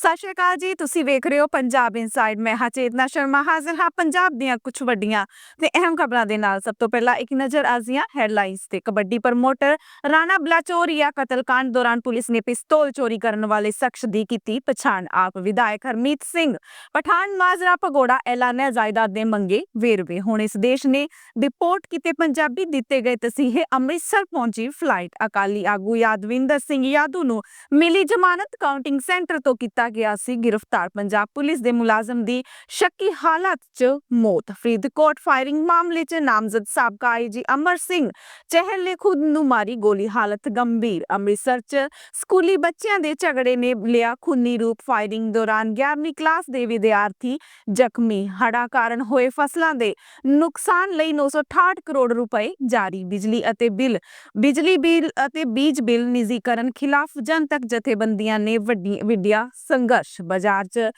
ਸਤਿ ਸ਼੍ਰੀ ਅਕਾਲ ਜੀ, ਤੁਸੀਂ ਵੇਖ ਰਹੇ ਹੋ ਪੰਜਾਬ ਇਨਸਾਈਡ ਮੈਂ ਹਾਂ ਚੇਤਨਾ ਸ਼ਰਮਾ, ਹਾਜ਼ਰ ਹਾਂ ਪੰਜਾਬ ਦੀਆਂ ਕੁਝ ਵੱਡੀਆਂ ਤੇ ਅਹਿਮ ਖਬਰਾਂ ਦੇ ਨਾਲ। ਸਭ ਤੋਂ ਪਹਿਲਾਂ ਇੱਕ ਨਜ਼ਰ ਆਜ਼ੀਆਂ ਹੈਡਲਾਈਨਸ ਤੇ, ਕਬੱਡੀ ਪ੍ਰਮੋਟਰ ਰਾਣਾ ਬਲਾਚੋਰੀਆ ਕਤਲकांड ਦੌਰਾਨ ਪੁਲਿਸ ਨੇ ਪਿਸਤੌਲ ਚੋਰੀ ਕਰਨ ਵਾਲੇ ਸ਼ਖਸ ਦੀ ਕੀਤੀ ਪਛਾਣ। ਆਪ ਵਿਧਾਇਕ ਹਰਮੀਤ ਸਿੰਘ, ਪਠਾਨ ਮਾਜਰਾ ਭਗੋੜਾ, ਐਲਾਨਿਆ ਜਾਇਦਾਦ ਦੇ ਮੰਗੇ ਵੇਰਵੇ। ਹੁਣ ਇਸ ਦੇਸ਼ ਨੇ ਡਿਪੋਰਟ ਕੀਤੇ ਪੰਜਾਬੀ ਦਿੱਤੇ ਗਏ ਤਸੀਹੇ ਅੰਮ੍ਰਿਤਸਰ ਪਹੁੰਚੀ ਫਲਾਈਟ ਅਕਾਲੀ ਆਗੂ ਯਾਦਵਿੰਦਰ ਸਿੰਘ ਯਾਦੂ ਨੂੰ ਮਿਲੀ ਜ਼ਮਾਨਤ ਕਾਊਂਟਿੰਗ ਸੈਂਟਰ ਤੋਂ ਕੀਤਾ ਗਿਆ ਸੀ ਗ੍ਰਿਫਤਾਰ। ਪੰਜਾਬ ਪੁਲਿਸ ਦੇ ਮੁਲਾਜ਼ਮ ਦੀ ਸ਼ੱਕੀ ਹਾਲਤ 'ਚ ਮੌਤ। ਫਰੀਦਕੋਟ ਫਾਇਰਿੰਗ ਮਾਮਲੇ 'ਚ ਨਾਮਜ਼ਦ ਸਾਬਕਾ ਆਈਜੀ ਅਮਰ ਸਿੰਘ ਚਹਿਲ ਨੇ ਖੁਦ ਨੂੰ ਮਾਰੀ ਗੋਲੀ। ਹਾਲਤ ਗੰਭੀਰ। ਅੰਮ੍ਰਿਤਸਰ 'ਚ ਸਕੂਲੀ ਬੱਚਿਆਂ ਦੇ ਝਗੜੇ ਨੇ ਲਿਆ ਖੂਨੀ ਰੂਪ। ਫਾਇਰਿੰਗ ਦੌਰਾਨ 11ਵੀਂ ਕਲਾਸ ਦੇ ਵਿਦਿਆਰਥੀ ਜ਼ਖਮੀ। ਹੜ੍ਹਾਂ ਕਾਰਨ ਹੋਏ ਫਸਲਾਂ ਦੇ ਨੁਕਸਾਨ ਲਈ 968 ਕਰੋੜ ਰੁਪਏ ਜਾਰੀ। ਬਿਜਲੀ ਅਤੇ ਬਿੱਲ, ਬਿਜਲੀ ਬਿੱਲ ਅਤੇ ਬੀਜ ਬਿੱਲ ਨਿਜੀਕਰਨ ਖਿਲਾਫ ਜਨਤਕ ਜਥੇਬੰਦੀਆਂ ਨੇ ਵੱਡੀਆਂ ਵਿੱਢਿਆ ਸੰਘਰਸ਼ ਬਾਜ਼ਾਰ 'ਚ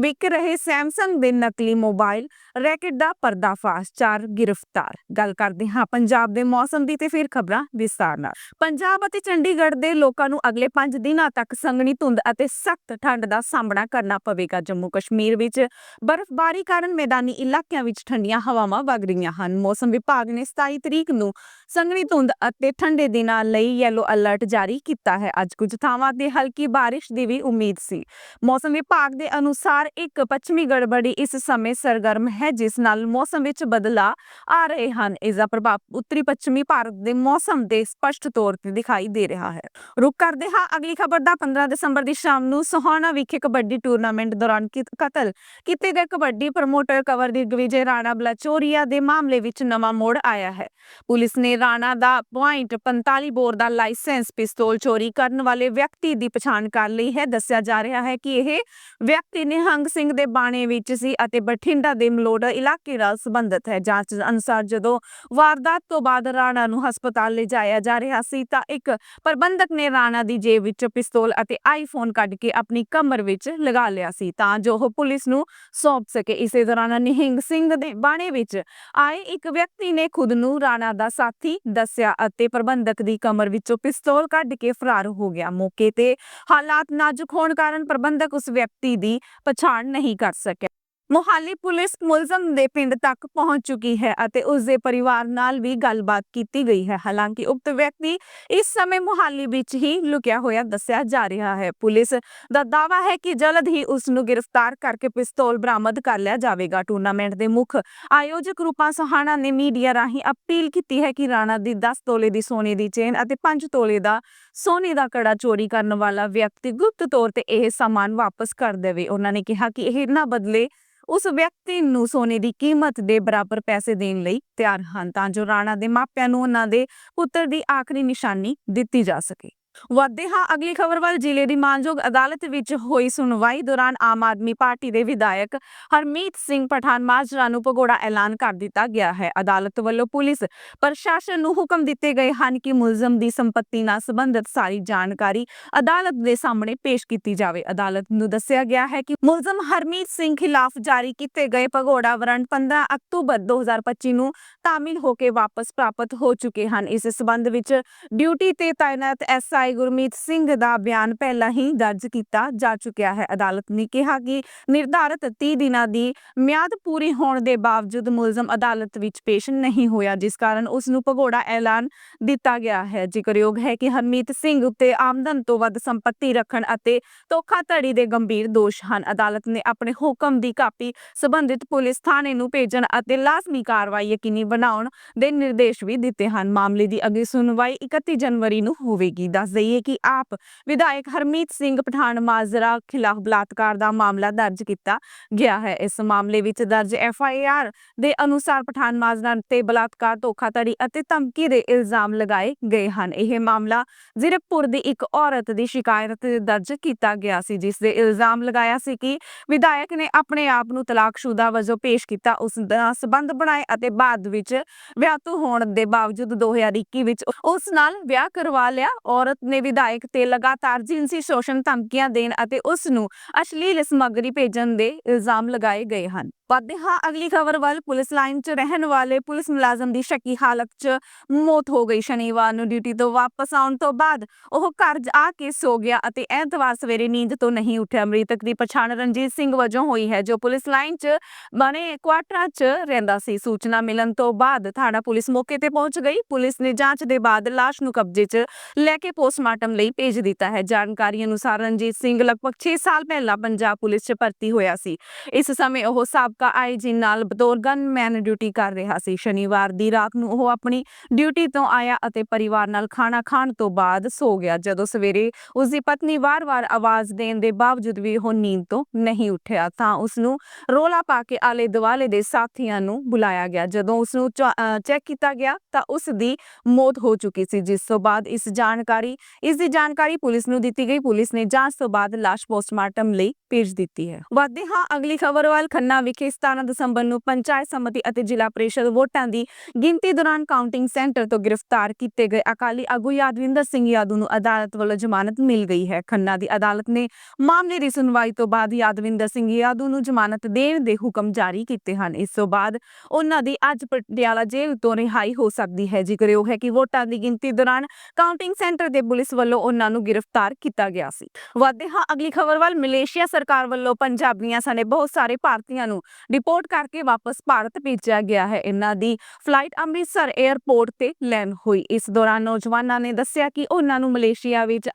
ਵਿਕ ਰਹੇ ਸੈਮਸੰਗ ਦੇ ਨਕਲੀ ਮੋਬਾਈਲ ਰੈਕਟ ਦਾ ਪਰਦਾਫਾਸ਼, ਚਾਰ ਗ੍ਰਿਫਤਾਰ। ਗੱਲ ਕਰਦੇ ਹਾਂ ਪੰਜਾਬ ਦੇ ਮੌਸਮ ਦੀ ਤੇ ਫਿਰ ਖਬਰਾਂ ਵਿਸਤਾਰ ਨਾਲ। ਪੰਜਾਬ ਅਤੇ ਚੰਡੀਗੜ੍ਹ ਦੇ ਲੋਕਾਂ ਨੂੰ ਅਗਲੇ 5 ਦਿਨਾਂ ਤੱਕ ਸੰਘਣੀ ਧੁੰਦ ਅਤੇ ਸਖਤ ਠੰਡ ਦਾ ਸਾਹਮਣਾ ਕਰਨਾ ਪਵੇਗਾ। ਜੰਮੂ ਕਸ਼ਮੀਰ ਵਿੱਚ ਬਰਫ਼ਬਾਰੀ ਕਾਰਨ ਮੈਦਾਨੀ ਇਲਾਕਿਆਂ ਵਿੱਚ ਠੰਡੀਆਂ ਹਵਾਵਾਂ ਵਗ ਰਹੀਆਂ ਹਨ। ਮੌਸਮ ਵਿਭਾਗ ਨੇ 27 ਤਰੀਕ ਨੂੰ ਸੰਘਣੀ ਧੁੰਦ ਅਤੇ ਠੰਡੇ ਦਿਨਾਂ ਲਈ ਯੈਲੋ ਅਲਰਟ ਜਾਰੀ ਕੀਤਾ ਹੈ। ਅੱਜ ਕੁਝ ਥਾਵਾਂ ਤੇ ਹਲਕੀ ਬਾਰਿਸ਼ ਦੀ ਵੀ ਉਮੀਦ ਸੀ। ਮੌਸਮ ਵਿਭਾਗ ਦੇ ਅਨੁਸਾਰ ਇੱਕ ਪੱਛਮੀ ਗੜਬੜੀ ਇਸ ਸਮੇਂ ਸਰਗਰਮ ਹੈ, ਜਿਸ ਨਾਲ ਮੌਸਮ ਵਿੱਚ ਬਦਲਾਅ ਆ ਰਹੇ ਹਨ। ਇਸ ਦਾ ਪ੍ਰਭਾਵ ਉੱਤਰੀ ਪੱਛਮੀ ਭਾਰਤ ਦੇ ਮੌਸਮ ਦੇ ਸਪਸ਼ਟ ਤੌਰ ਤੇ ਦਿਖਾਈ ਦੇ ਰਿਹਾ ਹੈ। ਰੁਕ ਕਰਦੇ ਹਾਂ, ਅਗਲੀ ਖਬਰ ਦਾ 15 ਦਸੰਬਰ ਦੀ ਸ਼ਾਮ ਨੂੰ ਸੋਹਾਣਾ ਵਿਖੇ ਕਬੱਡੀ ਟੂਰਨਾਮੈਂਟ ਦੌਰਾਨ ਕਤਲ ਕੀਤੇ ਗਏ ਕਬੱਡੀ ਪ੍ਰਮੋਟਰ ਕਵਰ ਦਿਗਵਿਜੇ ਰਾਣਾ ਬਲਾਚੋਰੀਆ ਦੇ ਮਾਮਲੇ ਵਿੱਚ ਨਵਾਂ ਮੋੜ ਆਇਆ ਹੈ। ਪੁਲਿਸ ਨੇ ਰਾਣਾ ਦਾ ਪੁਆਇੰਟ 45 ਬੋਰ ਦਾ ਲਾਇਸੈਂਸ ਪਿਸਤੌਲ ਚੋਰੀ ਕਰਨ ਵਾਲੇ ਵਿਅਕਤੀ ਦੀ ਪਛਾਣ ਕਰ ਲਈ ਹੈ, ਦੱਸਿਆ ਜਾ ਰਿਹਾ ਹੈ ਕਿ ਇਹ ਵਿਅਕਤੀ ਨਿਹੰਗ ਸਿੰਘ ਦੇ ਬਾਣੇ ਵਿੱਚ ਸੀ ਅਤੇ ਬਠਿੰਡਾ ਦੇ ਮਲੋੜਾ ਇਲਾਕੇ ਨਾਲ ਸੰਬੰਧਿਤ ਹੈ। ਜਾਂਚ ਅਨੁਸਾਰ ਜਦੋਂ ਵਾਰਦਾਤ ਤੋਂ ਬਾਅਦ ਰਾਣਾ ਨੂੰ ਹਸਪਤਾਲ ਲਿਜਾਇਆ ਜਾ ਰਿਹਾ ਸੀ ਤਾਂ ਇੱਕ ਪ੍ਰਬੰਧਕ ਨੇ ਰਾਣਾ ਦੀ ਜੇਬ ਵਿੱਚੋਂ ਪਿਸਤੌਲ ਅਤੇ ਆਈਫੋਨ ਕੱਢ ਕੇ ਆਪਣੀ ਕਮਰ ਵਿੱਚ ਲਗਾ ਲਿਆ ਸੀ ਤਾਂ ਜੋ ਉਹ ਪੁਲਿਸ ਨੂੰ ਸੌਂਪ ਸਕੇ। ਇਸੇ ਦੌਰਾਨ ਨਿਹੰਗ ਸਿੰਘ ਦੇ ਬਾਣੇ ਵਿੱਚ ਆਏ ਇੱਕ ਵਿਅਕਤੀ ਨੇ ਖੁਦ ਨੂੰ ਰਾਣਾ ਦਾ ਸਾਥੀ ਦੱਸਿਆ ਅਤੇ ਪ੍ਰਬੰਧਕ ਦੀ ਕਮਰ ਵਿੱਚੋਂ ਪਿਸਤੌਲ ਕੱਢ ਕੇ ਫਰਾਰ ਹੋ ਗਿਆ। ਮੌਕੇ ਤੇ ਹਾਲਾਤ ਨਾਜ਼ੁਕ ਹੋਣ ਕਾਰਨ ਪ੍ਰਬੰਧਕ ਉਸ ਵਿਅਕਤੀ ਦੀ ਪਛਾਣ ਨਹੀਂ ਕਰ ਸਕਿਆ। ਮੋਹਾਲੀ ਪੁਲਿਸ ਮੁਲਜ਼ਮ ਦੇ ਪਿੰਡ ਤੱਕ ਪਹੁੰਚ ਚੁੱਕੀ ਹੈ ਅਤੇ ਉਸ ਦੇ ਪਰਿਵਾਰ ਨਾਲ ਵੀ ਗੱਲਬਾਤ ਕੀਤੀ ਗਈ ਹੈ। ਹਾਲਾਂਕਿ ਉਕਤ ਵਿਅਕਤੀ ਇਸ ਸਮੇਂ ਮੋਹਾਲੀ ਵਿੱਚ ਹੀ ਲੁਕਿਆ ਹੋਇਆ ਦੱਸਿਆ ਜਾ ਰਿਹਾ ਹੈ। ਪੁਲਿਸ ਦਾ ਦਾਅਵਾ ਹੈ ਕਿ ਜਲਦ ਹੀ ਉਸ ਨੂੰ ਗ੍ਰਿਫਤਾਰ ਕਰਕੇ ਪਿਸਤੌਲ ਬਰਾਮਦ ਕਰ ਲਿਆ ਜਾਵੇਗਾ। ਟੂਰਨਾਮੈਂਟ ਦੇ ਮੁੱਖ ਆਯੋਜਕ ਰੂਪਾ ਸੋਹਾਣਾ ਨੇ ਮੀਡੀਆ ਰਾਹੀਂ ਅਪੀਲ ਕੀਤੀ ਹੈ ਕਿ ਰਾਣਾ ਦੀ 10 ਤੋਲੇ ਦੀ ਸੋਨੇ ਦੀ ਚੇਨ ਅਤੇ 5 ਤੋਲੇ ਦਾ ਸੋਨੇ ਦਾ ਕੜਾ ਚੋਰੀ ਕਰਨ ਵਾਲਾ ਵਿਅਕਤੀ ਗੁਪਤ ਤੌਰ ਤੇ ਇਹ ਸਾਮਾਨ ਵਾਪਸ ਕਰ ਦੇਵੇ। ਉਹਨਾਂ ਨੇ ਕਿਹਾ ਕਿ ਇਹ ਨਾ ਬਦਲੇ ਉਸ ਵਿਅਕਤੀ ਨੂੰ ਸੋਨੇ ਦੀ ਕੀਮਤ ਦੇ ਬਰਾਬਰ ਪੈਸੇ ਦੇਣ ਲਈ ਤਿਆਰ ਹਨ, ਤਾਂ ਜੋ ਰਾਣਾ ਦੇ ਮਾਪਿਆਂ ਨੂੰ ਉਹਨਾਂ ਦੇ ਪੁੱਤਰ ਦੀ ਆਖਰੀ ਨਿਸ਼ਾਨੀ ਦਿੱਤੀ ਜਾ ਸਕੇ। ਵਧਦੇ ਹਾਂ। ਅਗਲੀ ਖਬਰ ਵੱਲ ਜ਼ਿਲ੍ਹੇ ਦੀ ਮਾਨਯੋਗ ਅਦਾਲਤ ਵਿੱਚ ਹੋਈ ਸੁਣਵਾਈ ਦੌਰਾਨ ਆਮ ਆਦਮੀ ਪਾਰਟੀ ਦੇ ਵਿਧਾਇਕ ਹਰਮੀਤ ਸਿੰਘ ਪਠਾਨ ਮਾਜਰਾ ਨੂੰ ਭਗੌੜਾ ਐਲਾਨ ਕਰ ਦਿੱਤਾ ਗਿਆ ਹੈ। ਅਦਾਲਤ ਵੱਲੋਂ ਪੁਲਿਸ ਪ੍ਰਸ਼ਾਸਨ ਨੂੰ ਹੁਕਮ ਦਿੱਤੇ ਗਏ ਹਨ ਕਿ ਮੁਲਜ਼ਮ ਦੀ ਸੰਪત્ਤੀ ਨਾਲ ਸੰਬੰਧਿਤ ਸਾਰੀ ਜਾਣਕਾਰੀ ਅਦਾਲਤ ਦੇ ਸਾਹਮਣੇ ਪੇਸ਼ ਕੀਤੀ ਜਾਵੇ। ਅਦਾਲਤ ਨੂੰ ਦੱਸਿਆ ਗਿਆ ਹੈ ਕਿ ਮੁਲਜ਼ਮ ਹਰਮੀਤ ਸਿੰਘ ਖਿਲਾਫ ਜਾਰੀ ਕੀਤੇ ਗਏ ਭਗੌੜਾ ਵਾਰੰਟ 15 ਅਕਤੂਬਰ 2025 ਨੂੰ ਤਾਮਿਲ ਹੋ ਕੇ ਵਾਪਸ ਪ੍ਰਾਪਤ ਹੋ ਚੁੱਕੇ ਹਨ। ਇਸ ਸਬੰਧ ਵਿੱਚ ਡਿਊਟੀ ਤੇ ਤਾਇਨਾਤ ਐਸਆਈ ਗੁਰਮੀਤ ਸਿੰਘ ਦਾ ਬਿਆਨ ਪਹਿਲਾਂ ਹੀ ਦਰਜ ਕੀਤਾ ਜਾ ਚੁੱਕਿਆ ਹੈ। ਅਦਾਲਤ ਨੇ ਕਿਹਾ ਕਿ ਨਿਰਧਾਰਤ 30 ਦਿਨਾਂ ਦੀ ਮਿਆਦ ਪੂਰੀ ਹੋਣ ਦੇ ਬਾਵਜੂਦ ਮੁਲਜ਼ਮ ਅਦਾਲਤ ਵਿੱਚ ਪੇਸ਼ ਨਹੀਂ ਹੋਇਆ, ਜਿਸ ਕਾਰਨ ਉਸ ਨੂੰ ਭਗੌੜਾ ਐਲਾਨ ਦਿੱਤਾ ਗਿਆ ਹੈ। ਜ਼ਿਕਰਯੋਗ ਹੈ ਕਿ ਹਰਮੀਤ ਸਿੰਘ ਉੱਤੇ ਆਮਦਨ ਤੋਂ ਵੱਧ ਸੰਪત્ਤੀ ਰੱਖਣ ਅਤੇ ਧੋਖਾਧੜੀ ਦੇ ਗੰਭੀਰ ਦੋਸ਼ ਹਨ। ਅਦਾਲਤ ਨੇ ਆਪਣੇ ਹੁਕਮ ਦੀ ਕਾਪੀ ਸਬੰਧਿਤ ਪੁਲਿਸ ਥਾਣੇ ਨੂੰ ਭੇਜਣ ਅਤੇ ਲਾਜ਼ਮੀ ਕਾਰਵਾਈ ਯਕੀਨੀ ਬਣਾਉਣ ਦੇ ਨਿਰਦੇਸ਼ ਵੀ ਦਿੱਤੇ ਹਨ। ਮਾਮਲੇ ਦੀ ਅਗਲੀ ਸੁਣਵਾਈ 31 ਜਨਵਰੀ ਨੂੰ ਹੋਵੇਗੀ। ਦੱਸ ਦਈਏ ਕਿ ਆਪ ਵਿਧਾਇਕ ਹਰਮੀਤ ਸਿੰਘ ਪਠਾਨ ਮਾਜਰਾ ਖਿਲਾਫ ਬਲਾਤਕਾਰ ਦਾ ਮਾਮਲਾ ਦਰਜ ਕੀਤਾ ਗਿਆ ਹੈ। ਇਸ ਮਾਮਲੇ ਵਿੱਚ ਦਰਜ ਐਫ ਆਈ ਆਰ ਦੇ ਅਨੁਸਾਰ ਪਠਾਨ ਮਾਜਰਾ ਤੇ ਬਲਾਤਕਾਰ, ਧੋਖਾਧੜੀ ਅਤੇ ਧਮਕੀ ਦੇ ਇਲਜ਼ਾਮ ਲਗਾਏ ਗਏ ਹਨ। ਇਹ ਮਾਮਲਾ ਜ਼ੀਰਕਪੁਰ ਦੀ ਇੱਕ ਔਰਤ ਦੀ ਸ਼ਿਕਾਇਤ ਤੇ ਦਰਜ ਕੀਤਾ ਗਿਆ ਸੀ, ਜਿਸ ਦੇ ਇਲਜ਼ਾਮ ਲਗਾਇਆ ਸੀ ਕਿ ਵਿਧਾਇਕ ਨੇ ਆਪਣੇ ਆਪ ਨੂੰ ਤਲਾਕਸ਼ੁਦਾ ਵਜੋਂ ਪੇਸ਼ ਕੀਤਾ। ਉਸ ਦਾ ਸਬੰਧ ਬਣਾਏ ਅਤੇ ਬਾਅਦ ਵਿੱਚ ਵਿਆਹਤੂ ਹੋਣ ਦੇ ਬਾਵਜੂਦ 2021 ਵਿੱਚ ਉਸ ਨਾਲ ਵਿਆਹ ਕਰਵਾ ਲਿਆ। ਔਰਤ ਨੇ ਵਿਧਾਇਕ ਤੇ ਲਗਾਤਾਰ ਜਿਨਸੀ ਸ਼ੋਸ਼ਣ ਧਮਕੀਆਂ ਦੇਣ ਅਤੇ ਉਸ ਨੂੰ ਅਸ਼ਲੀਲ ਸਮੱਗਰੀ ਭੇਜਣ ਦੇ ਇਲਜ਼ਾਮ ਲਗਾਏ ਗਏ ਹਨ। ਵੱਧਦੇ ਹਾਂ। ਅਗਲੀ ਖਬਰ ਵੱਲ ਪੁਲਿਸ ਲਾਈਨ 'ਚ ਰਹਿਣ ਵਾਲੇ ਪੁਲਿਸ ਮੁਲਾਜ਼ਮ ਦੀ ਸ਼ੱਕੀ ਹਾਲਤ 'ਚ ਮੌਤ ਹੋ ਗਈ ਸ਼ਨੀਵਾਰ ਨੂੰ ਡਿਊਟੀ ਤੋਂ ਵਾਪਸ ਆਉਣ ਤੋਂ ਬਾਅਦ। ਉਹ ਘਰ ਆ ਕੇ ਸੋ ਗਿਆ ਅਤੇ ਐਤਵਾਰ ਸਵੇਰੇ ਨੀਂਦ ਤੋਂ ਨਹੀਂ ਉੱਠਿਆ। ਮ੍ਰਿਤਕ ਦੀ ਪਛਾਣ ਰਣਜੀਤ ਸਿੰਘ ਵਜੋਂ ਹੋਈ ਹੈ, ਜੋ ਪੁਲਿਸ ਲਾਈਨ 'ਚ ਬਣੇ ਕੁਆਟਰਾਂ 'ਚ ਰਹਿੰਦਾ ਸੀ। ਸੂਚਨਾ ਮਿਲਣ ਤੋਂ ਬਾਅਦ ਥਾਣਾ ਪੁਲਿਸ ਮੌਕੇ ਤੇ ਪਹੁੰਚ ਗਈ। ਪੁਲਿਸ ਨੇ ਜਾਂਚ ਦੇ ਬਾਅਦ ਲਾਸ਼ ਨੂੰ ਕਬਜ਼ੇ 'ਚ ਲੈ ਕੇ ਪੋਸਟਮਾਰਟਮ ਲਈ ਭੇਜ ਦਿੱਤਾ ਹੈ। ਜਾਣਕਾਰੀ ਅਨੁਸਾਰ ਰਣਜੀਤ ਸਿੰਘ ਲਗਭਗ 6 ਸਾਲ ਪਹਿਲਾਂ ਪੰਜਾਬ ਪੁਲਿਸ 'ਚ ਭਰਤੀ ਹੋਇਆ ਸੀ। ਇਸ ਸਮੇਂ ਉਹ ਸਾਬਕਾ ਆਈਜੀ ਨਾਲ ਬਤੌਰ ਗਨਮੈਨ ਡਿਊਟੀ ਕਰ ਰਿਹਾ ਸੀ। ਸ਼ਨੀਵਾਰ ਦੀ ਰਾਤ ਨੂੰ ਉਹ ਆਪਣੀ ਡਿਊਟੀ ਤੋਂ ਆਇਆ ਅਤੇ ਪਰਿਵਾਰ ਨਾਲ ਖਾਣਾ ਖਾਣ ਤੋਂ ਬਾਅਦ ਸੋ ਗਿਆ। ਜਦੋਂ ਸਵੇਰੇ ਉਸ ਦੀ ਪਤਨੀ ਵਾਰ-ਵਾਰ ਆਵਾਜ਼ ਦੇਣ ਦੇ ਬਾਵਜੂਦ ਵੀ ਉਹ ਨੀਂਦ ਤੋਂ ਨਹੀਂ ਉੱਠਿਆ, ਤਾਂ ਉਸ ਨੂੰ ਰੋਲਾ ਪਾ ਕੇ ਆਲੇ ਦੁਆਲੇ ਦੇ ਸਾਥੀਆਂ ਨੂੰ ਬੁਲਾਇਆ ਗਿਆ। ਜਦੋਂ ਉਸ ਨੂੰ ਚੈੱਕ ਕੀਤਾ ਗਿਆ, ਤਾਂ ਉਸ ਦੀ ਮੌਤ ਹੋ ਚੁੱਕੀ ਸੀ। ਜਿਸ ਤੋਂ ਬਾਅਦ ਇਸ ਜਾਣਕਾਰੀ, ਇਸ ਦੀ ਜਾਣਕਾਰੀ ਪੁਲਿਸ ਨੂੰ ਦਿੱਤੀ ਗਈ। ਪੁਲਿਸ ਨੇ ਜਾਂਚ ਤੋਂ ਬਾਅਦ ਲਾਸ਼ ਪੋਸਟਮਾਰਟਮ ਲਈ ਭੇਜ ਦਿੱਤੀ ਹੈ। ਵਧਦੇ ਹਾਂ ਅਗਲੀ ਖਬਰ ਵੱਲ। ਖੰਨਾ ਵਿਖੇ 17 ਦਸੰਬਰ ਨੂੰ ਪੰਚਾਇਤ ਸਮਿਤੀ ਅਤੇ ਜ਼ਿਲ੍ਹਾ ਪ੍ਰੀਸ਼ਦ ਵੋਟਾਂ ਦੀ ਗਿਣਤੀ ਦੌਰਾਨ ਕਾਊਂਟਿੰਗ ਸੈਂਟਰ ਤੋਂ ਗ੍ਰਿਫਤਾਰ ਕੀਤੇ ਗਏ ਅਕਾਲੀ ਆਗੂ ਯਾਦਵਿੰਦਰ ਸਿੰਘ ਯਾਦੂ ਨੂੰ ਅਦਾਲਤ ਵੱਲੋਂ ਜ਼ਮਾਨਤ ਮਿਲ ਗਈ ਹੈ। ਖੰਨਾ ਦੀ ਅਦਾਲਤ ਨੇ ਮਾਮਲੇ ਦੀ ਸੁਣਵਾਈ ਤੋਂ ਬਾਅਦ ਯਾਦਵਿੰਦਰ ਸਿੰਘ ਯਾਦੂ ਨੂੰ ਜ਼ਮਾਨਤ ਦੇਣ ਦੇ ਹੁਕਮ ਜਾਰੀ ਕੀਤੇ ਹਨ। ਇਸ ਤੋਂ ਬਾਅਦ ਉਹਨਾਂ ਦੀ ਅੱਜ ਪਟਿਆਲਾ ਜੇਲ੍ਹ ਤੋਂ ਰਿਹਾਈ ਹੋ ਸਕਦੀ ਹੈ। ਜ਼ਿਕਰਯੋਗ ਹੈ ਕਿ ਵੋਟਾਂ ਦੀ ਗਿਣਤੀ ਦੌਰਾਨ ਕਾਊਂਟਿੰਗ ਸੈਂਟਰ ਦੇ ਪੁਲਿਸ ਵੱਲੋਂ ਉਹਨਾਂ ਨੂੰ ਗ੍ਰਿਫਤਾਰ ਕੀਤਾ ਗਿਆ ਸੀ। ਵਧਦੇ ਹਾਂ, ਅਗਲੀ ਖਬਰ ਵੱਲ ਮਲੇਸ਼ੀਆ ਸਰਕਾਰ ਵੱਲੋਂ ਪੰਜਾਬੀਆਂ ਸਣੇ ਬਹੁਤ ਸਾਰੇ ਭਾਰਤੀਆਂ ਨੂੰ ਡਿਪੋਰਟ ਕਰਕੇ ਵਾਪਸ ਭਾਰਤ ਭੇਜਿਆ ਗਿਆ ਹੈ। ਇਹਨਾਂ ਦੀ ਫਲਾਈਟ ਅੰਮ੍ਰਿਤਸਰ 에ਅਰਪੋਰਟ ਤੇ ਲੈਂਡ ਹੋਈ। ਇਸ ਦੌਰਾਨ ਨੌਜਵਾਨਾਂ ਨੇ ਦੱਸਿਆ ਕਿ ਉਹਨਾਂ ਨੂੰ ਮਲੇਸ਼ੀਆ ਵਿੱਚ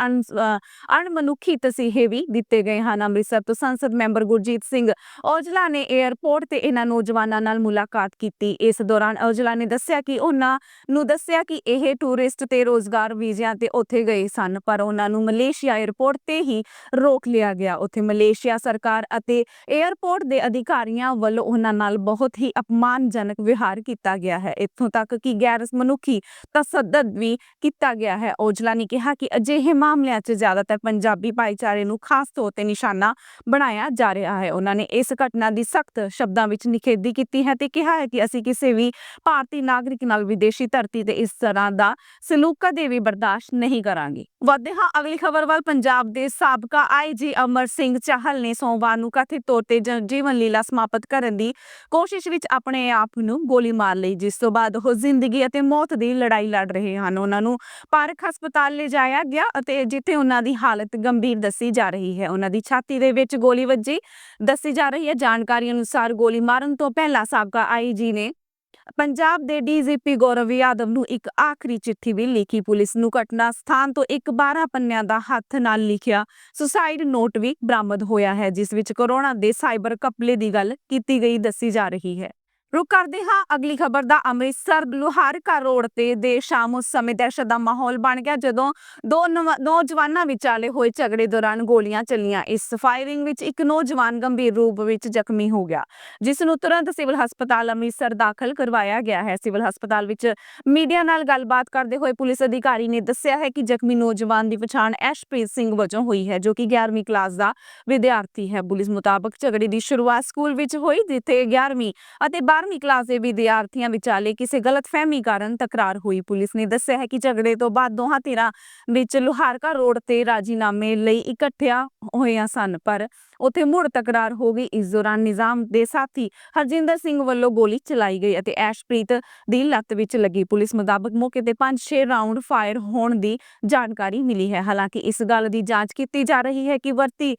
ਅਣਮਨੁੱਖੀ ਤਸੀਹੇ ਵੀ ਦਿੱਤੇ ਗਏ ਹਨ। ਅੰਮ੍ਰਿਤਸਰ ਤੋਂ ਸੰਸਦ ਮੈਂਬਰ ਗੁਰਜੀਤ ਸਿੰਘ ਔਜਲਾ ਨੇ 에ਅਰਪੋਰਟ ਤੇ ਇਹਨਾਂ ਨੌਜਵਾਨਾਂ ਨਾਲ ਮੁਲਾਕਾਤ ਕੀਤੀ। ਇਸ ਦੌਰਾਨ ਔਜਲਾ ਨੇ ਦੱਸਿਆ ਕਿ ਉਹਨਾਂ ਨੂੰ ਦੱਸਿਆ ਕਿ ਇਹ ਟੂਰਿਸਟ ਤੇ ਰੋਜ਼ਗਾਰ ਵੀਜ਼ਿਆਂ ਤੇ ਉੱਥੇ ਗਏ ਸਨ, ਪਰ ਉਹਨਾਂ ਨੂੰ ਮਲੇਸ਼ੀਆ 에ਅਰਪੋਰਟ ਤੇ ਹੀ ਰੋਕ ਲਿਆ ਗਿਆ। ਉੱਥੇ ਮਲੇਸ਼ੀਆ ਸਰਕਾਰ ਅਤੇ 에ਅਰਪੋਰਟ ਦੇ ਅਧਿਕਾਰੀਆਂ ਵੱਲੋਂ ਉਹਨਾਂ ਨਾਲ ਬਹੁਤ ਹੀ ਅਪਮਾਨਜਨਕ ਵਿਹਾਰ ਕੀਤਾ ਗਿਆ ਹੈ। ਇੱਥੋਂ ਤੱਕ ਕਿ ਗੈਰ ਮਨੁੱਖੀ ਤਸੱਦਦ ਵੀ ਕੀਤਾ ਗਿਆ ਹੈ। ਔਜਲਾ ਨੇ ਕਿਹਾ ਕਿ ਅਜਿਹੇ ਮਾਮਲਿਆਂ 'ਚ ਜ਼ਿਆਦਾਤਰ ਪੰਜਾਬੀ ਭਾਈਚਾਰੇ ਨੂੰ ਖਾਸ ਤੌਰ ਤੇ ਨਿਸ਼ਾਨਾ ਬਣਾਇਆ ਜਾ ਰਿਹਾ ਹੈ। ਉਹਨਾਂ ਨੇ ਇਸ ਘਟਨਾ ਦੀ ਸਖਤ ਸ਼ਬਦਾਂ ਵਿੱਚ ਨਿਖੇਧੀ ਕੀਤੀ ਹੈ ਤੇ ਕਿਹਾ ਹੈ ਕਿ ਅਸੀਂ ਕਿਸੇ ਵੀ ਭਾਰਤੀ ਨਾਗਰਿਕ ਨਾਲ ਵਿਦੇਸ਼ੀ ਧਰਤੀ ਤੇ ਇਸ ਤਰ੍ਹਾਂ ਦਾ ਸਲੂਕ ਕਦੇ ਵੀ ਬਰਦਾਸ਼ਤ ਨਹੀਂ ਕਰਾਂਗੇ। ਵਧਦੇ ਹਾਂ ਅਗਲੀ ਖਬਰ ਵੱਲ। ਪੰਜਾਬ ਦੇ ਸਾਬਕਾ ਆਈਜੀ ਅਮਰ ਸਿੰਘ ਚਾਹਲ ਨੇ ਸੋਮਵਾਰ ਨੂੰ ਕਥਿਤ ਤੌਰ ਤੇ ਜੀਵਨ ਲੀਲਾ ਸਮਾਪਤ ਕਰਨ ਦੀ ਕੋਸ਼ਿਸ਼ ਵਿੱਚ ਆਪਣੇ ਆਪ ਨੂੰ ਗੋਲੀ ਮਾਰ ਲਈ, ਜਿਸ ਤੋਂ ਬਾਅਦ ਉਹ ਜ਼ਿੰਦਗੀ ਅਤੇ ਮੌਤ ਦੀ ਲੜਾਈ ਲੜ ਰਹੇ ਹਨ। ਉਹਨਾਂ ਨੂੰ ਪਾਰਕ ਹਸਪਤਾਲ ਲਿਜਾਇਆ ਗਿਆ ਅਤੇ ਜਿੱਥੇ ਉਹਨਾਂ ਦੀ ਹਾਲਤ ਗੰਭੀਰ ਦੱਸੀ ਜਾ ਰਹੀ ਹੈ। ਉਹਨਾਂ ਦੀ ਛਾਤੀ ਦੇ ਵਿੱਚ ਗੋਲੀ ਵੱਜੀ। ਦੱਸੀ ਜਾ ਰਹੀ ਹੈ, ਜਾਣਕਾਰੀ ਅਨੁਸਾਰ ਗੋਲੀ ਮਾਰਨ ਤੋਂ ਪਹਿਲਾਂ ਸਾਬਕਾ ਆਈਜੀ ਨੇ ਪੰਜਾਬ ਦੇ ਡੀਜੀਪੀ ਗੌਰਵ ਯਾਦਵ ਨੂੰ ਇੱਕ ਆਖਰੀ ਚਿੱਠੀ ਵੀ ਲਿਖੀ ਪੁਲਿਸ ਨੂੰ। ਘਟਨਾ ਸਥਾਨ ਤੋਂ ਇੱਕ 12 ਪੰਨਿਆਂ ਦਾ ਹੱਥ ਨਾਲ ਲਿਖਿਆ ਸੁਸਾਈਡ ਨੋਟ ਵੀ ਬਰਾਮਦ ਹੋਇਆ ਹੈ, ਜਿਸ ਵਿੱਚ ਕਰੋਨਾ ਦੇ ਸਾਈਬਰ ਕਪਲੇ ਦੀ ਗੱਲ ਕੀਤੀ ਗਈ ਦੱਸੀ ਜਾ ਰਹੀ ਹੈ। ਰੁਕ ਕਰਦੇ ਹਾਂ, ਅਗਲੀ ਖਬਰ ਦਾ ਅੰਮ੍ਰਿਤਸਰ ਲੁਹਾਰਕਾ ਰੋਡ ਤੇ ਦੇ ਸ਼ਾਮ ਉਸ ਸਮੇਂ ਦਹਿਸ਼ਤ ਦਾ ਮਾਹੌਲ ਬਣ ਗਿਆ ਜਦੋਂ ਦੋ ਨੌਜਵਾਨਾਂ ਵਿਚਾਲੇ ਹੋਏ ਝਗੜੇ ਦੌਰਾਨ ਗੋਲੀਆਂ ਚੱਲੀਆਂ। ਇਸ ਫਾਇਰਿੰਗ ਵਿੱਚ ਇੱਕ ਨੌਜਵਾਨ ਗੰਭੀਰ ਰੂਪ ਵਿੱਚ ਜ਼ਖਮੀ ਹੋ ਗਿਆ, ਜਿਸ ਨੂੰ ਤੁਰੰਤ ਸਿਵਲ ਹਸਪਤਾਲ ਅੰਮ੍ਰਿਤਸਰ ਦਾਖਲ ਕਰਵਾਇਆ ਗਿਆ ਹੈ। ਸਿਵਲ ਹਸਪਤਾਲ ਵਿੱਚ ਮੀਡੀਆ ਨਾਲ ਗੱਲਬਾਤ ਕਰਦੇ ਹੋਏ ਪੁਲਿਸ ਅਧਿਕਾਰੀ ਨੇ ਦੱਸਿਆ ਹੈ ਕਿ ਜ਼ਖਮੀ ਨੌਜਵਾਨ ਦੀ ਪਛਾਣ ਐਸ਼ਪ੍ਰੀਤ ਸਿੰਘ ਵਜੋਂ ਹੋਈ ਹੈ, ਜੋ ਕਿ 11ਵੀਂ ਕਲਾਸ ਦਾ ਵਿਦਿਆਰਥੀ ਹੈ। ਪੁਲਿਸ ਮੁਤਾਬਕ ਝਗੜੇ ਦੀ ਸ਼ੁਰੂਆਤ ਸਕੂਲ ਵਿੱਚ ਹੋਈ, ਜਿੱਥੇ 11ਵੀਂ ਅਤੇ 12ਵੀਂ ਕਲਾਸ ਦੇ ਵਿਦਿਆਰਥੀਆਂ ਵਿਚਾਲੇ ਕਿਸੇ ਗਲਤਫਹਿਮੀ ਕਾਰਨ ਤਕਰਾਰ ਹੋਈ। ਪੁਲਿਸ ਨੇ ਦੱਸਿਆ ਹੈ ਕਿ ਝਗੜੇ ਤੋਂ ਬਾਅਦ ਦੋਹਾਂ ਧਿਰਾਂ ਵਿੱਚ ਲੁਹਾਰਕਾ ਰੋਡ ਤੇ ਰਾਜੀਨਾਮੇ ਲਈ ਇਕੱਠਿਆਂ ਹੋਈਆਂ ਸਨ, ਪਰ ਉੱਥੇ ਮੁੜ ਤਕਰਾਰ ਹੋ ਗਈ। ਇਸ ਦੌਰਾਨ ਨਿਜ਼ਾਮ ਦੇ ਸਾਥੀ ਹਰਜਿੰਦਰ ਸਿੰਘ ਵੱਲੋਂ ਗੋਲੀ ਚਲਾਈ ਗਈ ਅਤੇ ਐਸ਼ਪ੍ਰੀਤ ਦੀ ਲੱਤ ਵਿੱਚ ਲੱਗੀ। ਪੁਲਿਸ ਮੁਤਾਬਕ ਮੌਕੇ ਤੇ 5-6 ਰਾਉਂਡ ਫਾਇਰ ਹੋਣ ਦੀ ਜਾਣਕਾਰੀ ਮਿਲੀ ਹੈ। ਹਾਲਾਂਕਿ ਇਸ ਗੱਲ ਦੀ ਜਾਂਚ ਕੀਤੀ ਜਾ ਰਹੀ ਹੈ ਕਿ ਵਰਤੀ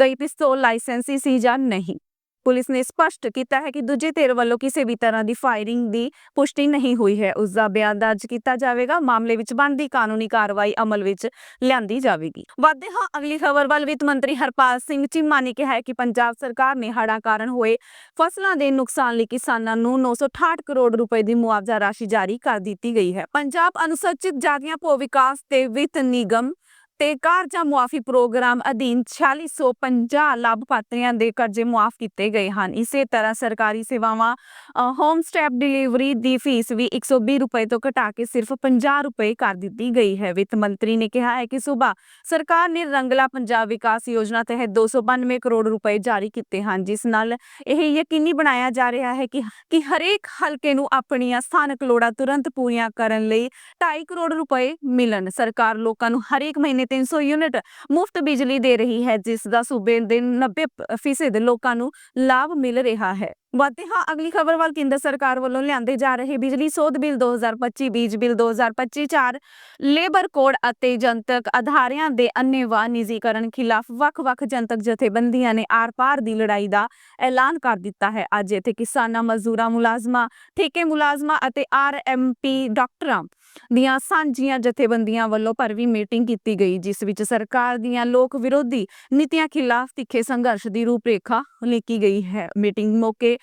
ਗਈ ਪਿਸਤੌਲ ਲਾਇਸੈਂਸੀ ਸੀ ਜਾਂ ਨਹੀਂ। ਪੁਲਿਸ ਨੇ ਸਪਸ਼ਟ ਕੀਤਾ ਹੈ ਕਿ ਦੂਜੇ ਧਿਰ ਵੱਲੋਂ ਕਿਸੇ ਵੀ ਤਰ੍ਹਾਂ ਦੀ ਫਾਇਰਿੰਗ ਦੀ ਪੁਸ਼ਟੀ ਨਹੀਂ ਹੋਈ ਹੈ। ਉਸ ਦਾ ਬਿਆਨ ਦਰਜ ਕੀਤਾ ਜਾਵੇਗਾ। ਮਾਮਲੇ ਵਿੱਚ ਬਣਦੀ ਕਾਨੂੰਨੀ ਕਾਰਵਾਈ ਅਮਲ ਵਿੱਚ ਲਿਆਂਦੀ ਜਾਵੇਗੀ। ਵਧਦੇ ਹਾਂ, ਅਗਲੀ ਖਬਰ ਵੱਲ ਵਿੱਤ ਮੰਤਰੀ ਹਰਪਾਲ ਸਿੰਘ ਚੀਮਾ ਨੇ ਕਿਹਾ ਹੈ ਕਿ ਪੰਜਾਬ ਸਰਕਾਰ ਨੇ ਹੜ੍ਹਾਂ ਕਾਰਨ ਹੋਏ ਫਸਲਾਂ ਦੇ ਨੁਕਸਾਨ ਲਈ ਕਿਸਾਨਾਂ ਨੂੰ 968 ਕਰੋੜ ਰੁਪਏ ਦੀ ਮੁਆਵਜ਼ਾ ਰਾਸ਼ੀ ਜਾਰੀ ਕਰ ਦਿੱਤੀ ਗਈ ਹੈ। ਪੰਜਾਬ ਅਨੁਸੂਚਿਤ ਜਾਤੀਆਂ ਭੋ ਵਿਕਾਸ ਤੇ ਵਿੱਤ ਨਿਗਮ ਤੇ ਕਰਜ਼ਾ ਮੁਆਫੀ ਪ੍ਰੋਗਰਾਮ ਅਧੀਨ 4650 ਲਾਭਪਾਤਰੀਆਂ ਦੇ ਕਰਜ਼ੇ ਮੁਆਫ ਕੀਤੇ ਗਏ ਹਨ। ਇਸੇ ਤਰ੍ਹਾਂ ਸਰਕਾਰੀ ਸੇਵਾਵਾਂ ਅ, ਹੋਮ ਸਟੈਪ ਡਿਲੀਵਰੀ ਦੀ ਫੀਸ ਵੀ 120 ਰੁਪਏ ਤੋਂ ਘਟਾ ਕੇ ਸਿਰਫ 50 ਰੁਪਏ ਕਰ ਦਿੱਤੀ ਗਈ ਹੈ। ਵਿੱਤ ਮੰਤਰੀ ਨੇ ਕਿਹਾ ਹੈ ਕਿ ਸੂਬਾ ਸਰਕਾਰ ਨੇ ਰੰਗਲਾ ਪੰਜਾਬ ਵਿਕਾਸ ਯੋਜਨਾ ਤਹਿਤ 292 ਕਰੋੜ ਰੁਪਏ ਜਾਰੀ ਕੀਤੇ ਹਨ ਜਿਸ ਨਾਲ ਇਹ ਯਕੀਨੀ ਬਣਾਇਆ ਜਾ ਰਿਹਾ ਹੈ ਕਿ ਕਿ ਹਰੇਕ ਹਲਕੇ ਨੂੰ ਆਪਣੀਆਂ ਸਥਾਨਕ ਲੋੜਾਂ ਤੁਰੰਤ ਪੂਰੀਆਂ ਕਰਨ ਲਈ 2.5 ਕਰੋੜ ਰੁਪਏ ਮਿਲਣ। ਸਰਕਾਰ ਲੋਕਾਂ ਨੂੰ ਹਰੇਕ ਮਹੀਨੇ 300 ਯੂਨਿਟ ਮੁਫਤ ਬਿਜਲੀ ਦੇ ਰਹੀ ਹੈ, ਜਿਸ ਦਾ ਸੂਬੇ ਦੇ 90% ਫੀਸਦ ਲੋਕਾਂ ਨੂੰ ਲਾਭ ਮਿਲ ਰਿਹਾ ਹੈ। ਵਧਦੇ ਹਾਂ। ਅਗਲੀ ਖਬਰ ਵੱਲ ਕੇਂਦਰ ਸਰਕਾਰ ਵੱਲੋਂ ਲਿਆਂਦੇ ਜਾ ਰਹੇ ਬਿਜਲੀ ਸੋਧ ਬਿੱਲ 2025 ਬੀਜ ਬਿੱਲ 2025 ਚਾਰ ਲੇਬਰ ਕੋਡ ਅਤੇ ਜਨਤਕ ਅਧਾਰਿਆਂ ਦੇ ਅੰਨ੍ਹੇਵਾਹ ਨਿੱਜੀਕਰਨ ਖਿਲਾਫ ਵੱਖ-ਵੱਖ ਜਨਤਕ ਜਥੇਬੰਦੀਆਂ ਨੇ ਆਰ-ਪਾਰ ਦੀ ਲੜਾਈ ਦਾ ਐਲਾਨ ਕਰ ਦਿੱਤਾ ਹੈ। ਅੱਜ ਇੱਥੇ ਕਿਸਾਨਾਂ ਮਜ਼ਦੂਰਾਂ ਮੁਲਾਜ਼ਮਾਂ, ਠੇਕੇ ਮੁਲਾਜ਼ਮਾਂ ਅਤੇ ਆਰਐਮਪੀ ਡਾਕਟਰਾਂ ਦੀਆਂ ਸਾਂਝੀਆਂ ਜਥੇਬੰਦੀਆਂ ਵੱਲੋਂ ਭਰਵੀਂ ਮੀਟਿੰਗ ਕੀਤੀ ਗਈ, ਜਿਸ ਵਿੱਚ ਸਰਕਾਰ ਦੀਆਂ ਲੋਕ ਵਿਰੋਧੀ ਨੀਤੀਆਂ ਖਿਲਾਫ ਤਿੱਖੇ ਸੰਘਰਸ਼ ਦੀ ਰੂਪਰੇਖਾ ਲਿਖੀ ਗਈ ਹੈ। ਮੀਟਿੰਗ ਮੌਕੇ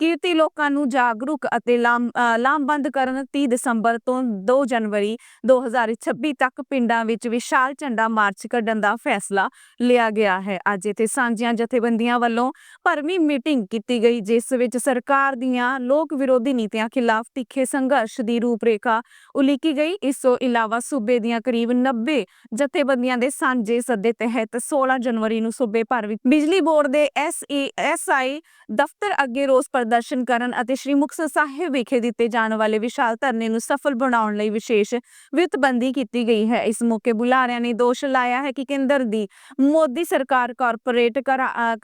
ਕਿਰਤੀ ਲੋਕਾਂ ਨੂੰ ਜਾਗਰੂਕ ਅਤੇ ਲਾਮਬੰਦ ਕਰਨ 30 ਦਸੰਬਰ ਤੋਂ 2 ਜਨਵਰੀ 2026 ਤੱਕ ਪਿੰਡਾਂ ਵਿੱਚ ਵਿਸ਼ਾਲ ਝੰਡਾ ਮਾਰਚ ਕੱਢਣ ਦਾ ਫੈਸਲਾ ਲਿਆ ਗਿਆ ਹੈ। ਅੱਜ ਇੱਥੇ ਸਾਂਝੀਆਂ ਜਥੇਬੰਦੀਆਂ ਵੱਲੋਂ ਭਰਵੀਂ ਮੀਟਿੰਗ ਕੀਤੀ ਗਈ, ਜਿਸ ਵਿੱਚ ਸਰਕਾਰ ਦੀਆਂ ਲੋਕ ਵਿਰੋਧੀ ਨੀਤੀਆਂ ਖਿਲਾਫ ਤਿੱਖੇ ਸੰਘਰਸ਼ ਦੀ ਰੂਪਰੇਖਾ ਉਲੀਕੀ ਗਈ। ਇਸ ਤੋਂ ਇਲਾਵਾ ਸੂਬੇ ਦੀਆਂ ਕਰੀਬ 90 ਜਥੇਬੰਦੀਆਂ ਦੇ ਸਾਂਝੇ ਸੱਦੇ ਤਹਿਤ 16 ਜਨਵਰੀ ਨੂੰ ਸੂਬੇ ਭਰ ਵਿੱਚ ਬਿਜਲੀ ਬੋਰਡ ਦੇ ਐਸਆਈ ਦਫ਼ਤਰ ਅੱਗੇ ਰੋਸ ਪ੍ਰਦਰਸ਼ਨ ਕਰਨ ਅਤੇ ਸ਼੍ਰੀ ਮੁਕਤਸਰ ਸਾਹਿਬ ਵਿਖੇ ਦਿੱਤੇ ਜਾਣ ਵਾਲੇ ਵਿਸ਼ਾਲ ਧਰਨੇ ਨੂੰ ਸਫਲ ਬਣਾਉਣ ਲਈ ਵਿਸ਼ੇਸ਼ ਵਿਤਬੰਦੀ ਕੀਤੀ ਗਈ ਹੈ। ਇਸ ਮੌਕੇ ਬੁਲਾਰਿਆਂ ਨੇ ਦੋਸ਼ ਲਾਇਆ ਹੈ ਕਿ ਕੇਂਦਰ ਦੀ ਮੋਦੀ ਸਰਕਾਰ ਕਾਰਪੋਰੇਟ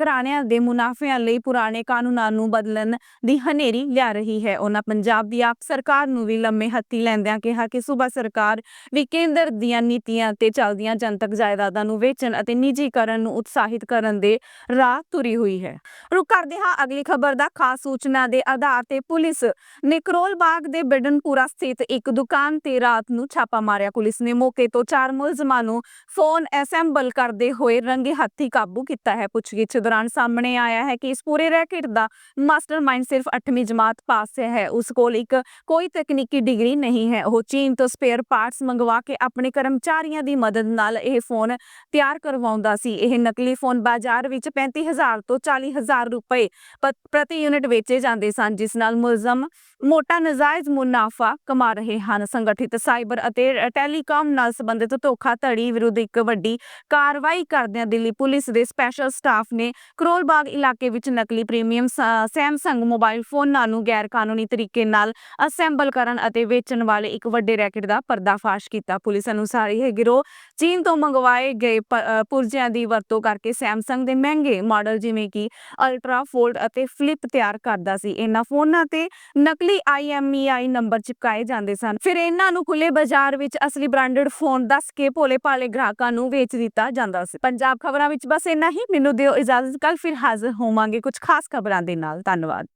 ਘਰਾਣਿਆਂ ਦੇ ਮੁਨਾਫਿਆਂ ਲਈ ਪੁਰਾਣੇ ਕਾਨੂੰਨਾਂ ਨੂੰ ਬਦਲਣ ਦੀ ਹਨੇਰੀ ਲਿਆ ਰਹੀ ਹੈ। ਉਹਨਾਂ ਪੰਜਾਬ ਦੀ ਆਪ ਸਰਕਾਰ ਨੂੰ ਵੀ ਲੰਮੇ ਹੱਥੀ ਲੈਂਦਿਆਂ ਕਿਹਾ ਕਿ ਸੂਬਾ ਸਰਕਾਰ ਵੀ ਕੇਂਦਰ ਦੀਆਂ ਨੀਤੀਆਂ ਤੇ ਚੱਲਦੀਆਂ ਜਨਤਕ ਜਾਇਦਾਦਾਂ ਨੂੰ ਵੇਚਣ ਅਤੇ ਨਿੱਜੀਕਰਨ ਨੂੰ ਉਤਸ਼ਾਹਿਤ ਕਰਨ ਦੇ ਰਾਹ ਤੁਰੀ ਹੋਈ ਹੈ। ਰੁਕ ਕਰਦੇ ਹਾਂ, ਅਗਲੀ ਖਬਰ ਦਾ ਖਾਸ ਸੂਚਨਾ ਦੇ ਆਧਾਰ ਤੇ ਪੁਲਿਸ ਨੇ ਕਰੋਲ ਬਾਗ ਦੇ ਬਿਡਨਪੁਰਾ ਸਥਿਤ ਇੱਕ ਦੁਕਾਨ ਤੇ ਰਾਤ ਨੂੰ ਛਾਪਾ ਮਾਰਿਆ। ਪੁਲਿਸ ਨੇ ਮੌਕੇ ਤੋਂ ਚਾਰ ਮੁਲਜ਼ਮਾਂ ਨੂੰ ਫੋਨ ਅਸੈਂਬਲ ਕਰਦੇ ਹੋਏ ਰੰਗੇ ਹੱਥੀ ਕਾਬੂ ਕੀਤਾ ਹੈ। ਪੁੱਛਗਿੱਛ ਦੌਰਾਨ ਸਾਹਮਣੇ ਆਇਆ ਹੈ ਕਿ ਇਸ ਪੂਰੇ ਰੈਕੇਟ ਦਾ ਮਾਸਟਰਮਾਈਂਡ ਸਿਰਫ 8ਵੀਂ ਜਮਾਤ ਪਾਸ ਹੈ। ਉਸ ਕੋਲ ਇੱਕ ਕੋਈ ਤਕਨੀਕੀ ਡਿਗਰੀ ਨਹੀਂ ਹੈ। ਉਹ ਚੀਨ ਤੋਂ ਸਪੇਅਰ ਪਾਰਟਸ ਮੰਗਵਾ ਕੇ ਆਪਣੇ ਕਰਮਚਾਰੀਆਂ ਦੀ ਮਦਦ ਨਾਲ ਇਹ ਫੋਨ ਤਿਆਰ ਕਰਵਾਉਂਦਾ ਸੀ। ਇਹ ਨਕਲੀ ਫੋਨ ਬਾਜ਼ਾਰ ਵਿੱਚ 35000 ਤੋਂ 40000 ਰੁਪਏ ਪ੍ਰਤੀ ਯੂਨਿਟ ਵੇਚੇ ਜਾਂਦੇ ਸਨ, ਜਿਸ ਨਾਲ ਮੁਲਜ਼ਮ ਮੋਟਾ ਨਜਾਇਜ਼ ਮੁਨਾਫਾ ਕਮਾ ਰਹੇ ਹਨ। ਸੰਗਠਿਤ ਸਾਈਬਰ ਅਤੇ ਟੈਲੀਕਾਮ ਨਾਲ ਸੰਬੰਧਿਤ ਧੋਖਾਧੜੀ ਵਿਰੁੱਧ ਇੱਕ ਵੱਡੀ ਕਾਰਵਾਈ ਕਰਦਿਆਂ ਦਿੱਲੀ ਪੁਲਿਸ ਦੇ ਸਪੈਸ਼ਲ ਸਟਾਫ ਨੇ ਕਰੋਲ ਇਲਾਕੇ ਵਿੱਚ ਨਕਲੀ ਪ੍ਰੀਮੀਅਮ ਸੈਮਸੰਗ ਮੋਬਾਈਲ ਫੋਨਾਂ ਨੂੰ ਗੈਰ ਕਾਨੂੰਨੀ ਤਰੀਕੇ ਨਾਲ ਅਸੈਂਬਲ ਕਰਨ ਅਤੇ ਵੇਚਣ ਵਾਲੇ ਇੱਕ ਵੱਡੇ ਰੈਕਟ ਦਾ ਪਰਦਾਫਾਸ਼ ਕੀਤਾ। ਪੁਲਿਸ ਅਨੁਸਾਰ ਇਹ ਗਿਰੋਹ ਚੀਨ ਤੋਂ ਮੰਗਵਾਏ ਗਏ ਪੁਰਜ਼ਿਆਂ ਦੀ ਵਰਤੋਂ ਕਰਕੇ ਸੈਮਸੰਗ ਦੇ ਮਹਿੰਗੇ ਮਾਡਲ ਜਿਵੇਂ ਕਿ ਅਲਟਰਾ ਫੋਲਡ ਅਤੇ ਫਲਿਪ ਤਿਆਰ ਕਰਦਾ ਸੀ। ਇਹਨਾਂ ਫੋਨਾਂ ਤੇ ਨਕਲੀ IMEI ਨੰਬਰ ਚਿਪਕਾਏ ਜਾਂਦੇ ਸਨ। ਫਿਰ ਇਹਨਾਂ ਨੂੰ ਖੁੱਲੇ ਬਾਜ਼ਾਰ ਵਿੱਚ ਅਸਲੀ ਬ੍ਰਾਂਡਡ ਫੋਨ ਦੱਸ ਕੇ ਭੋਲੇ ਭਾਲੇ ਗ੍ਰਾਹਕਾਂ ਨੂੰ ਵੇਚ ਦਿੱਤਾ ਜਾਂਦਾ ਸੀ। ਪੰਜਾਬ ਖਬਰਾਂ ਵਿੱਚ ਬਸ ਇੰਨਾ ਹੀ। ਮੈਨੂੰ ਦਿਓ ਇਜਾਜ਼ਤ। ਕੱਲ ਫਿਰ ਹਾਜ਼ਰ ਹੋਵਾਂਗੇ ਕੁਝ ਖਾਸ ਖਬਰਾਂ ਦੇ ਨਾਲ। ਧੰਨਵਾਦ।